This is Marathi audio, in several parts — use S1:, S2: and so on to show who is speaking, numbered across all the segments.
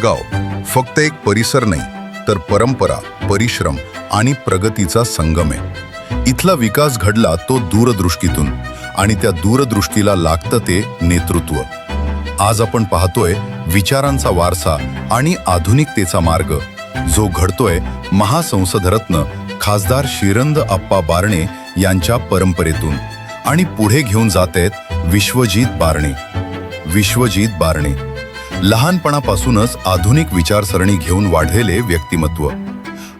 S1: थेरगाव फक्त एक परिसर नाही तर परंपरा परिश्रम आणि प्रगतीचा संगम आहे. इथला विकास घडला तो दूरदृष्टीतून आणि त्या दूरदृष्टीला लागतं ते नेतृत्व. आज आपण पाहतोय विचारांचा वारसा आणि आधुनिकतेचा मार्ग जो घडतोय महासंसदरत्न खासदार शिरंद अप्पा बारणे यांच्या परंपरेतून आणि पुढे घेऊन जात आहेत विश्वजीत बारणे. विश्वजीत बारणे. लहानपणापासूनच आधुनिक विचारसरणी घेऊन वाढलेले व्यक्तिमत्व.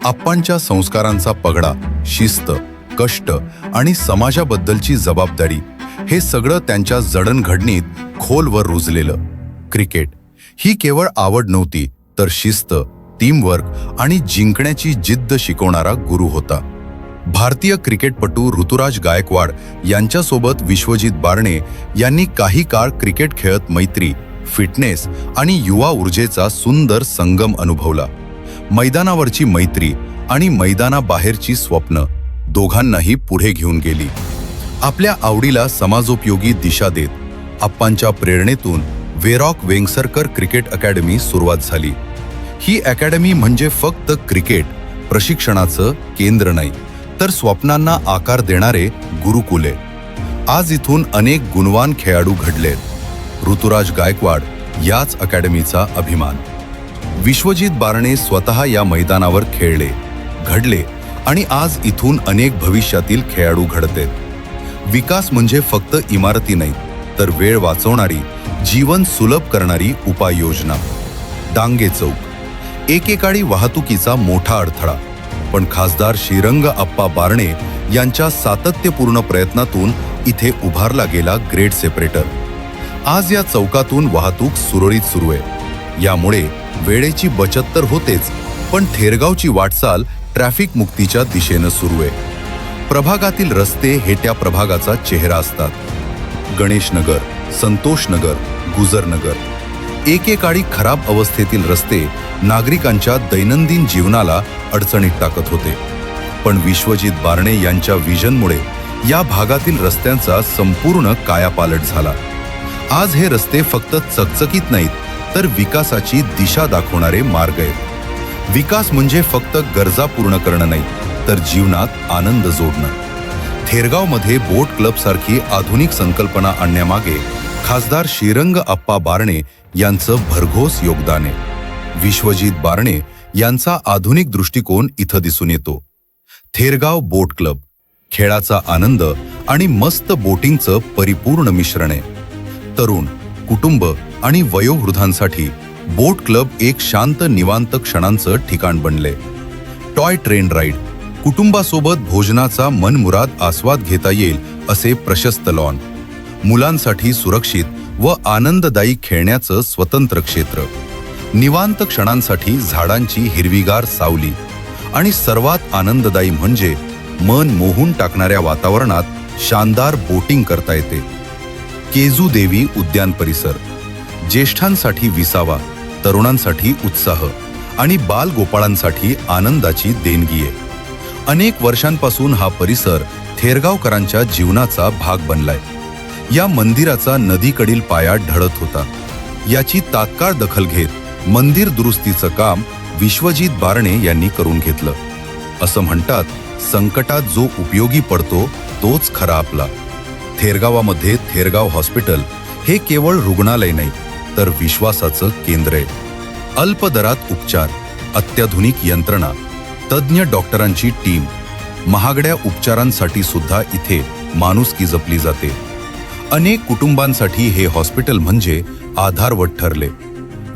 S1: आप्पांच्या संस्कारांचा पगडा शिस्त कष्ट आणि समाजाबद्दलची जबाबदारी हे सगळं त्यांच्या जडणघडणीत खोलवर रुजलेलं. क्रिकेट ही केवळ आवड नव्हती तर शिस्त टीमवर्क आणि जिंकण्याची जिद्द शिकवणारा गुरु होता. भारतीय क्रिकेटपटू ऋतुराज गायकवाड यांच्यासोबत विश्वजित बारणे यांनी काही काळ क्रिकेट खेळत मैत्री फिटनेस आणि युवा ऊर्जेचा सुंदर संगम अनुभवला. मैदानावरची मैत्री आणि मैदानाबाहेरची स्वप्न दोघांनाही पुढे घेऊन गेली. आपल्या आवडीला समाजोपयोगी दिशा देत आप्पांच्या प्रेरणेतून वेरॉक वेंगसरकर क्रिकेट अकॅडमी सुरुवात झाली. ही अकॅडमी म्हणजे फक्त क्रिकेट प्रशिक्षणाचं केंद्र नाही तर स्वप्नांना आकार देणारे गुरुकुले. आज इथून अनेक गुणवान खेळाडू घडलेत. ऋतुराज गायकवाड याच अकॅडमीचा अभिमान. विश्वजित बारणे स्वतः या मैदानावर खेळले घडले आणि आज इथून अनेक भविष्यातील खेळाडू घडतेत. विकास म्हणजे फक्त इमारती नाही तर वेळ वाचवणारी जीवन सुलभ करणारी उपाययोजना. डांगे चौक. एकेकाळी वाहतुकीचा मोठा अडथळा पण खासदार श्रीरंग अप्पा बारणे यांच्या सातत्यपूर्ण प्रयत्नातून इथे उभारला गेला ग्रेट सेपरेटर. आज या चौकातून वाहतूक सुरळीत सुरू आहे. यामुळे वेळेची बचत तर होतेच पण थेरगावची वाटचाल ट्रॅफिक मुक्तीच्या दिशेनं सुरू आहे. प्रभागातील रस्ते हे त्या प्रभागाचा चेहरा असतात. गणेशनगर संतोषनगर गुजरनगर. एकेकाळी खराब अवस्थेतील रस्ते नागरिकांच्या दैनंदिन जीवनाला अडचणीत टाकत होते. पण विश्वजित बारणे यांच्या विजनमुळे या भागातील रस्त्यांचा संपूर्ण कायापालट झाला. आज हे रस्ते फक्त चकचकीत नाहीत तर विकासाची दिशा दाखवणारे मार्ग आहेत. विकास म्हणजे फक्त गरजा पूर्ण करणं नाही तर जीवनात आनंद जोडणं. थेरगावमध्ये बोट क्लबसारखी आधुनिक संकल्पना आणण्यामागे खासदार श्रीरंग आप्पा बारणे यांचं भरघोस योगदान आहे. विश्वजित बारणे यांचा आधुनिक दृष्टिकोन इथं दिसून येतो. थेरगाव बोट क्लब खेळाचा आनंद आणि मस्त बोटिंगचं परिपूर्ण मिश्रण आहे. तरुण कुटुंब आणि वयोवृद्धांसाठी बोट क्लब एक शांत निवांत क्षणांचं ठिकाण बनले. टॉय ट्रेन राईड कुटुंबासोबत भोजनाचा मनमुराद आस्वाद घेता येईल असे प्रशस्त लॉन. मुलांसाठी सुरक्षित व आनंददायी खेळण्याचं स्वतंत्र क्षेत्र. निवांत क्षणांसाठी झाडांची हिरवीगार सावली आणि सर्वात आनंददायी म्हणजे मन मोहून टाकणाऱ्या वातावरणात शानदार बोटिंग करता येते. केजू देवी उद्यान परिसर. ज्येष्ठांसाठी विसावा तरुणांसाठी उत्साह आणि बालगोपाळांसाठी आनंदाची देणगी आहे अनेक वर्षांपासून हा परिसर थेरगावकरांच्या जीवनाचा भाग बनलाय. या मंदिराचा नदीकडील पाया ढळत होता. याची तात्काळ दखल घेत मंदिर दुरुस्तीचं काम विश्वजित बारणे यांनी करून घेतलं. असं म्हणतात संकटात जो उपयोगी पडतो तोच खरा आपला. थेरगावामध्ये थेरगाव हॉस्पिटल हे केवळ रुग्णालय नाही तर विश्वासाचं केंद्र आहे. अल्प दरात उपचार अत्याधुनिक यंत्रणा तज्ज्ञ डॉक्टरांची टीम महागड्या उपचारांसाठी सुद्धा इथे माणुसकी जपली जाते. अनेक कुटुंबांसाठी हे हॉस्पिटल म्हणजे आधारवट ठरले.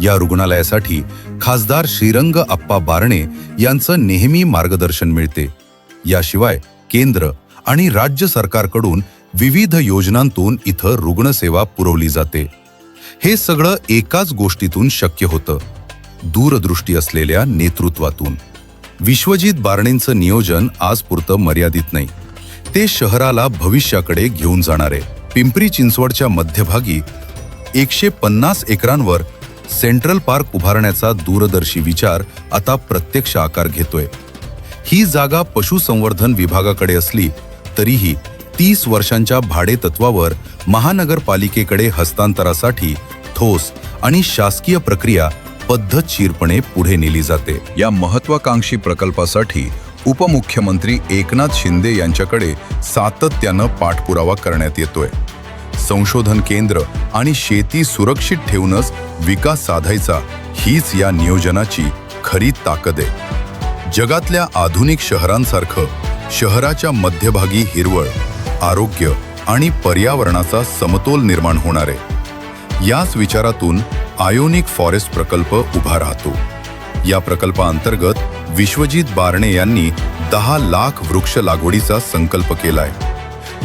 S1: या रुग्णालयासाठी खासदार श्रीरंग आप्पा बारणे यांचं नेहमी मार्गदर्शन मिळते. याशिवाय केंद्र आणि राज्य सरकारकडून विविध योजनांतून इथं रुग्णसेवा पुरवली जाते. हे सगळं एकाच गोष्टीतून शक्य होतं. दूरदृष्टी असलेल्या नेतृत्वातून. विश्वजित बारणेंचं नियोजन आजपुरतं मर्यादित नाही. ते शहराला भविष्याकडे घेऊन जाणार. आहे पिंपरी चिंचवडच्या मध्यभागी एकशे पन्नास एकरांवर सेंट्रल पार्क उभारण्याचा दूरदर्शी विचार आता प्रत्यक्ष आकार घेतोय. ही जागा पशुसंवर्धन विभागाकडे असली तरीही तीस वर्षांच्या भाडे तत्वावर महानगरपालिकेकडे हस्तांतरासाठी ठोस आणि शासकीय प्रक्रिया पद्धतशीरपणे पुढे नेली जाते. या महत्वाकांक्षी प्रकल्पासाठी उपमुख्यमंत्री एकनाथ शिंदे यांच्याकडे सातत्यानं पाठपुरावा करण्यात येतोय. संशोधन केंद्र आणि शेती सुरक्षित ठेवूनच विकास साधायचा हीच या नियोजनाची खरी ताकद आहे. जगातल्या आधुनिक शहरांसारखं शहराच्या मध्यभागी हिरवळ आरोग्य आणि पर्यावरणाचा समतोल निर्माण होणार आहे. याच विचारातून आयोनिक फॉरेस्ट प्रकल्प उभा राहतो. या प्रकल्पाअंतर्गत विश्वजित बारणे यांनी दहा लाख वृक्ष लागवडीचा संकल्प केलाय.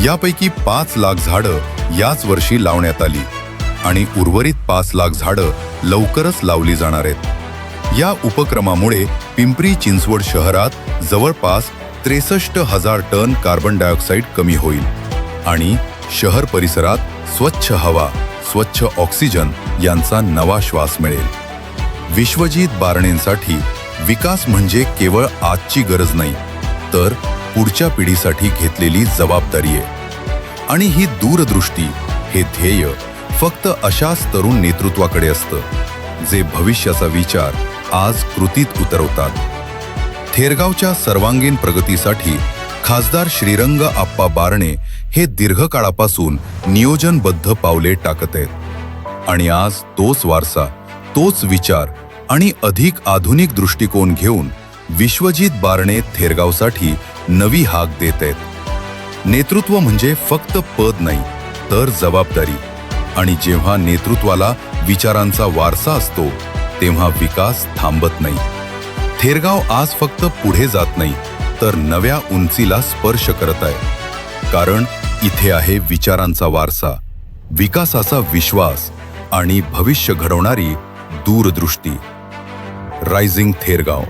S1: यापैकी पाच लाख झाडं याच वर्षी लावण्यात आली आणि उर्वरित पाच लाख झाडं लवकरच लावली जाणार आहेत. या उपक्रमामुळे पिंपरी चिंचवड शहरात जवळपास त्रेसष्ट हजार टन कार्बन डायऑक्साईड कमी होईल आणि शहर परिसरात स्वच्छ हवा स्वच्छ ऑक्सिजन यांचा नवा श्वास मिळेल. विश्वजीत बारणेंसाठी विकास म्हणजे केवळ आजची गरज नाही तर पुढच्या पिढीसाठी घेतलेली जबाबदारी आहे. आणि ही दूरदृष्टी हे ध्येय फक्त अशाच तरुण नेतृत्वाकडे असतं जे भविष्याचा विचार आज कृतीत उतरवतात. थेरगावच्या सर्वांगीण प्रगतीसाठी खासदार श्रीरंग आप्पा बारणे हे दीर्घकाळापासून नियोजनबद्ध पावले टाकत आहेत. आणि आज तोच वारसा तोच विचार आणि अधिक आधुनिक दृष्टिकोन घेऊन विश्वजित बारणे थेरगावसाठी नवी हाक देत आहेत. नेतृत्व म्हणजे फक्त पद नाही तर जबाबदारी. आणि जेव्हा नेतृत्वाला विचारांचा वारसा असतो तेव्हा विकास थांबत नाही. थेरगाव आज फक्त पुढे जात नाही तर नव्या उंचीला स्पर्श करत आहे. कारण इथे आहे विचारांचा वारसा विकासाचा विश्वास आणि भविष्य घडवणारी दूरदृष्टी. रायझिंग थेरगाव.